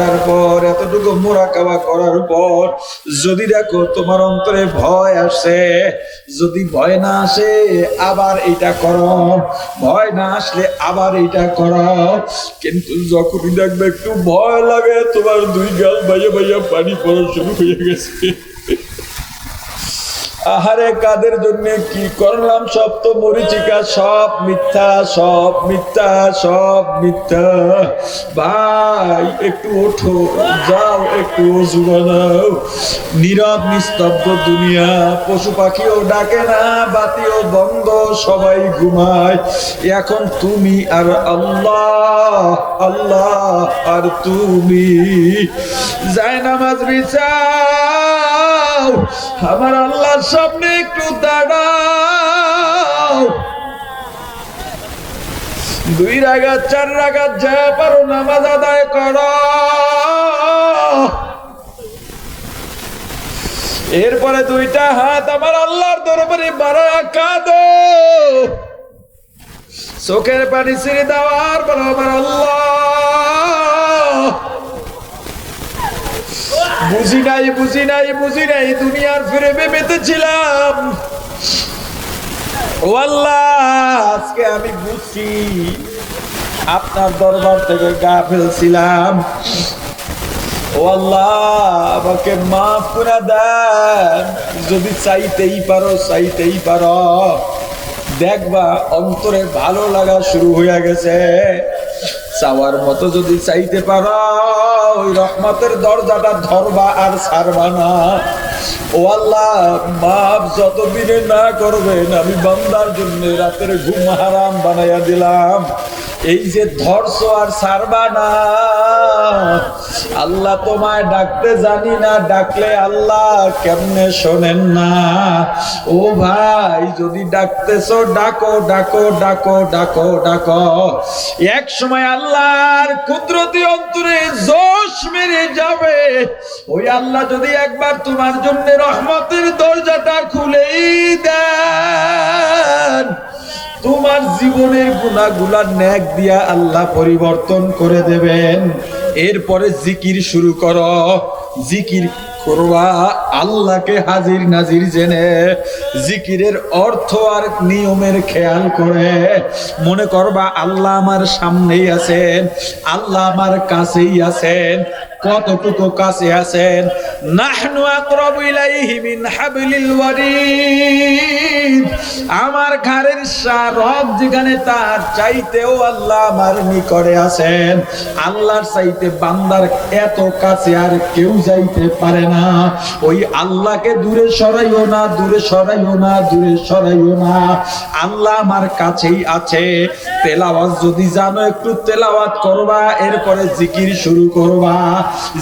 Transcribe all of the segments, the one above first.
করার পর, এতটুকু মোরাকাবা করার পর, যদি দেখো তোমার অন্তরে ভয় আসে, যদি ভয় না আসে, আবার এটা করো। ভয় না আসলে আবার এটা করো। কিন্তু যখনই দেখবে একটু ভয় লাগে, তোমার দুই গাল বাইয়া বাইয়া পানি পড়া শুরু হয়ে গেছে। আহারে, কাদের জন্য কি করলাম সব তো মরিচিকা? সব মিথ্যা সব মিথ্যা সব মিথ্যা। ভাই, একটু ওঠো, যাও একটু অজু বানাও। নীরব, নিস্তব্ধ দুনিয়া, পশু পাখিও ডাকে না, বাতিও বন্ধ, সবাই ঘুমায়। এখন তুমি আর আল্লাহ আল্লাহ আর তুমি। যায় নামাজ বিচাও আমার আল্লাহর সামনে একটু দাঁড়াও। দুই রাগাত, চার রাগাত, যা পারো নামাজ আদায় করো। এরপরে দুইটা হাত আমার আল্লাহর দরবারে বাড়া কাঁদো। চোখের পানি ছেড়ে দেওয়ার পর আমার আল্লাহ বুঝি নাই বুঝি নাই বুঝি নাই, দুনিয়ার ফিরে বেঁধেছিলাম ও আল্লাহ আজকে আমি বুঝছি, আপনার দরবার থেকে গা ফেলছিলাম। ও আমাকে মাফ করে দেন, যদি চাইতেই পারো চাইতেই পারো। দেখবা, অন্তরে ভালো লাগা শুরু হয়ে গেছে। চাওয়ার মতো যদি চাইতে পারো। ওই রহমতের দরজাটা ধরবা আর ছাড়বা না। ও আল্লাহ মাপ যতদিনে না করবেন, আমি বান্দার জন্য রাতের ঘুম হারাম বানাইয়া দিলাম। এই যে ধরছ আর ছাড়বা না। আল্লাহ তোমায় ডাকতে জানি না, ডাকলে আল্লাহ কেমনে শোনেন না। ও ভাই, যদি ডাকতেছো, ডাকো ডাকো ডাকো ডাকো ডাকো। এক সময় আল্লাহর কুদরতি অন্তরে জোশ মেরে যাবে। ওই আল্লাহ যদি একবার তোমার জন্য রহমতের দরজাটা খুলেই দেন তোমার জীবনের গুণাগুলা ন্যাক দিয়া আল্লাহ পরিবর্তন করে দেবেন। এরপরে জিকির শুরু কর। জিকির করবা, আল্লাহকে হাজির নাজির জেনে জিকিরের অর্থ আর নিয়মের খেয়াল করে। মনে করবা, আল্লাহ আমার সামনেই আছেন, আল্লাহ আমার কাছেই আছেন। কতটুকু কাছে আছেন? নাহনু আকরাবু ইলাইহি মিন হাবলিল ওয়ারিদ আমার ঘরের রব যেখানে তার চাইতেও আল্লাহ আমার নিকটে আছেন। আল্লাহর চাইতে বান্দার এত কাছে আর কেউ যাইতে পারে না। ওই আল্লাহকে দূরে সরাইও না, দূরে সরাইও না, দূরে সরাইও না। আল্লাহ আমার কাছেই আছে। তেলাওয়াত যদি জানো, একটু তেলাওয়াত করবা, এরপরে জিকির শুরু করবা।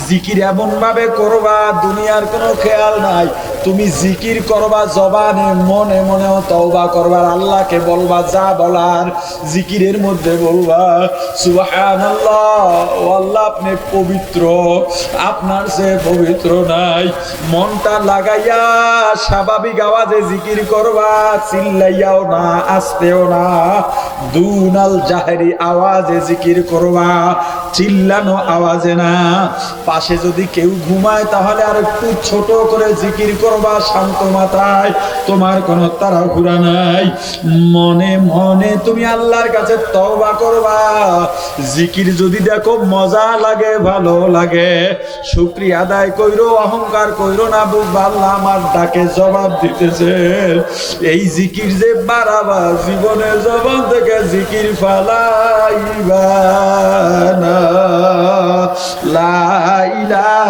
জিকির এমন ভাবে করবা, দুনিয়ার কোনো খেয়াল নাই। তুমি জিকির করবা, জবানে মনে মনেও তওবা করবার আল্লাহকে বলবা, যা বলার জিকিরের মধ্যে বলবা। সুবহানাল্লাহ ও আল্লাহ আপনি পবিত্র, আপনার সে পবিত্র নাই, মনটা লাগাইয়া স্বাভাবিক আওয়াজে জিকির করবা, চিল্লাইয়াও না, আসতেও না। দুনাল জাহেরি আওয়াজে জিকির করবা, চিল্লানো আওয়াজে না। পাশে যদি কেউ ঘুমায়, তাহলে আর একটু ছোট করে জিকির করবা শান্ত মাথায়। তোমার কোনো তাড়াহুড়া নাই। মনে মনে তুমি আল্লাহর কাছে তওবা করবা। জিকির যদি দেখো মজা লাগে, ভালো লাগে। শুক্রিয়া আদায় কইরো, অহংকার কইরো না বুঝবা আল্লাহ আমার ডাকে জবাব দিতেছে। এই জিকির যে বাড়াবা, জীবনের জবান থেকে জিকির ফালাইবা না।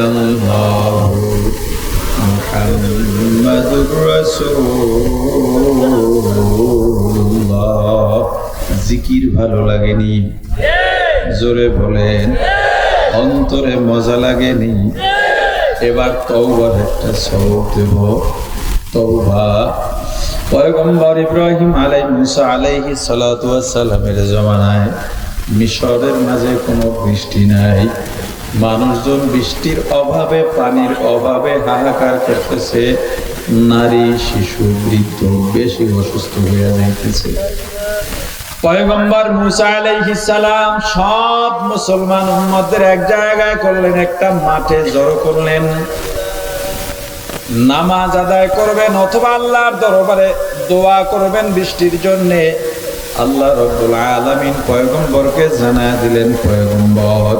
الله محمد رسول الله জিকির ভালো লাগেনি জোরে বলেন অন্তরে মজা লাগেনি। এবার তওবার একটা সব দেব। তওবা। পয়গম্বর ইব্রাহিম আলাই মুসা আলাইহি সালাতু সালামের জমানায় মিশরের মাঝে কোনো বৃষ্টি নাই। মানুষজন বৃষ্টির অভাবে, পানির অভাবে হাহাকার করতেছে। নারী, শিশু, বৃদ্ধ বেশি অসুস্থ হয়ে যাইতেছে। পয়গম্বর মুসা আলাইহিস সালাম সব মুসলমান উম্মতদের এক জায়গায় করলেন, একটা মাঠে জড়ো করলেন। নামাজ আদায় করবেন অথবা আল্লাহর দরবারে দোয়া করবেন বৃষ্টির জন্য। আল্লাহ রব্বুল আলামিন পয়গম্বরকে জানা দিলেন, পয়গম্বর।